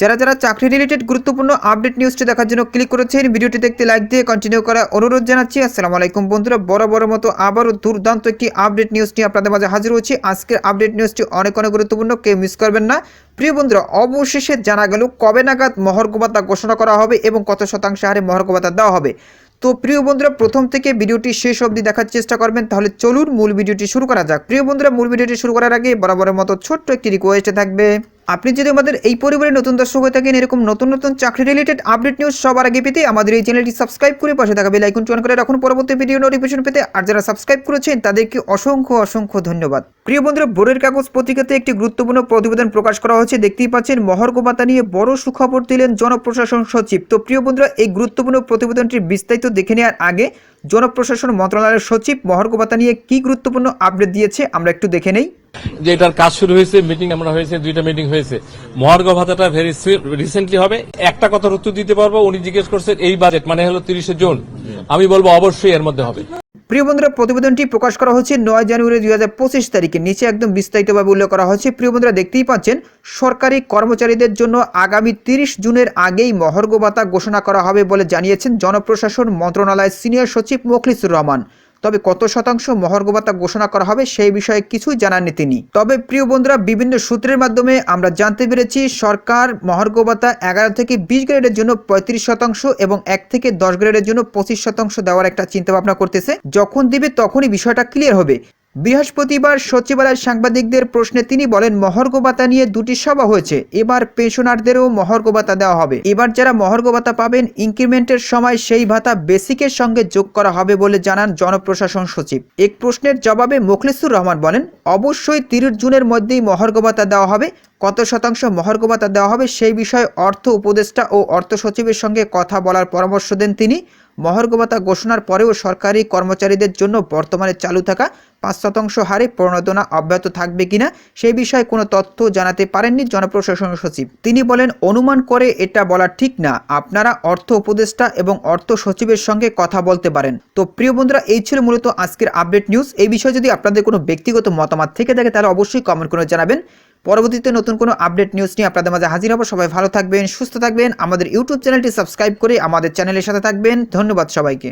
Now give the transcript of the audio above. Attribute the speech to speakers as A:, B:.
A: যারা যারা চাকরি রিলেটেড গুরুত্বপূর্ণ আপডেট নিউজটি দেখার জন্য ক্লিক করেছেন, ভিডিওটি দেখতে লাইক দিয়ে কন্টিনিউ করা অনুরোধ জানাচ্ছি। আসসালামু আলাইকুম বন্ধুরা বড় বড় মতো আবারও দুর্দান্ত একটি আপডেট নিউজ নিয়ে আপনাদের মাঝে হাজির হচ্ছি আজকের আপডেট নিউজটি অনেক অনেক গুরুত্বপূর্ণ, কেউ মিস করবেন না। প্রিয় বন্ধুরা, অবশেষে জানা গেল কবে নাগাদ মহর্গবাতা ঘোষণা করা হবে এবং কত শতাংশ হারে মহর্গবাতা দেওয়া হবে। তো প্রিয় বন্ধুরা, প্রথম থেকে ভিডিওটি শেষ অবধি দেখার চেষ্টা করবেন, তাহলে চলুন মূল ভিডিওটি শুরু করা যাক। প্রিয় বন্ধুরা, মূল ভিডিওটি শুরু করার আগে বরাবরের মতো ছোট্ট একটি রিকোয়েস্ট থাকবে। আপনি যদি আমাদের এই পরিবারের নতুন দর্শক হয়ে থাকেন, এরকম নতুন নতুন চাকরি রিলেটেড আপডেট নিউজ সবার আগে পেতে আমাদের এই চ্যানেলটি সাবস্ক্রাইব করে পাশে থাকা বেল আইকনটি অন করে রাখুন। পরবর্তী ভিডিও নোটিফিকেশন পেতে আর যারা সাবস্ক্রাইব করেছেন, তাদেরকে অসংখ্য অসংখ্য ধন্যবাদ। প্রিয় বন্ধুরা বোর্ডের কাগজ পত্রিকাতে একটি গুরুত্বপূর্ণ প্রতিবেদন প্রকাশ করা হয়েছে। দেখতেই পাচ্ছেন, মহর্গবাতা নিয়ে বড় সুখবর দিলেন জনপ্রশাসন সচিব। তো প্রিয় বন্ধুরা, এই গুরুত্বপূর্ণ প্রতিবেদনটির বিস্তারিত দেখে নেওয়ার আগে জনপ্রশাসন মন্ত্রণালয়ের সচিব মহর্গবাতা নিয়ে কি গুরুত্বপূর্ণ আপডেট দিয়েছে, আমরা একটু দেখে নেই।
B: যে এটার কাজ শুরু হয়েছে মিটিং আমরা হয়েছে, দুইটা মিটিং হয়েছে। মহার্ঘ ভাতাটা ভেরি রিসেন্টলি হবে। একটা কথার উত্তর দিতে পারব, উনি জিজ্ঞেস করছেন, এই বাজেট মানে হলো তিরিশে জুন? আমি বলব, অবশ্যই এর মধ্যে হবে।
A: প্রিয় বন্ধুরা, প্রতিবেদনটি প্রকাশ করা হচ্ছে নয় জানুয়ারি দুই হাজার পঁচিশ তারিখে নিচে একদম বিস্তারিতভাবে উল্লেখ করা হচ্ছে। প্রিয় বন্ধুরা, দেখতেই পাচ্ছেন, সরকারি কর্মচারীদের জন্য আগামী তিরিশ জুনের আগেই মহর্ঘ ভাতা ঘোষণা করা হবে বলে জানিয়েছেন জনপ্রশাসন মন্ত্রণালয়ের সিনিয়র সচিব মোখলিসুর রহমান। তবে কত শতাংশ মহার্ঘ ভাতা ঘোষণা করা হবে সেই বিষয়ে কিছুই জানাননি তিনি। তবে প্রিয় বন্ধুরা, বিভিন্ন সূত্রের মাধ্যমে আমরা জানতে পেরেছি, সরকার মহার্ঘ ভাতা এগারো থেকে বিশ গ্রেডের জন্য পঁয়ত্রিশ শতাংশ এবং এক থেকে দশ গ্রেডের জন্য পঁচিশ শতাংশ দেওয়ার একটা চিন্তা ভাবনা করতেছে। যখন দিবে তখনই বিষয়টা ক্লিয়ার হবে। বৃহস্পতিবার সচিবালয়ের সাংবাদিকদের প্রশ্নে তিনি বলেন মহর্ঘ ভাতা নিয়ে দুটি সভা হয়েছে। এবার পেনশনারদেরও মহর্ঘ ভাতা দেওয়া হবে। এবার যারা মহর্ঘ ভাতা পাবেন, ইনক্রিমেন্টের সময় সেই ভাতা বেসিকের সঙ্গে যোগ করা হবে বলে জানান জনপ্রশাসন সচিব। এক প্রশ্নের জবাবে মোখলিসুর রহমান বলেন, অবশ্যই তিরিশ জুনের মধ্যেই মহর্ঘ ভাতা দেওয়া হবে। কত শতাংশ মহর্ঘ ভাতা দেওয়া হবে সেই বিষয়ে অর্থ উপদেষ্টা ও অর্থ সচিবের সঙ্গে কথা বলার পরামর্শ দেন তিনি। মহর্ঘ ভাতা ঘোষণার পরেও সরকারি কর্মচারীদের জন্য বর্তমানে চালু থাকা পাঁচ শতাংশ হারে প্রণোদনা অব্যাহত থাকবে কিনা সেই বিষয়ে কোনো তথ্য জানাতে পারেননি জনপ্রশাসন সচিব। তিনি বলেন, অনুমান করে এটা বলা ঠিক না। আপনারা অর্থ উপদেষ্টা এবং অর্থ সচিবের সঙ্গে কথা বলতে পারেন। তো প্রিয় বন্ধুরা, এই ছিল মূলত আজকের আপডেট নিউজ। এই বিষয়ে যদি আপনাদের কোনো ব্যক্তিগত মতামত থেকে থাকে, তাহলে অবশ্যই কমেন্ট করে জানাবেন। পরবর্তীতে নতুন কোনো আপডেট নিউজ নিয়ে আপনাদের মাঝে হাজির হব। সবাই ভালো থাকবেন, সুস্থ থাকবেন। আমাদের ইউটিউব চ্যানেলটি সাবস্ক্রাইব করে আমাদের চ্যানেলের সাথে থাকবেন। ধন্যবাদ সবাইকে।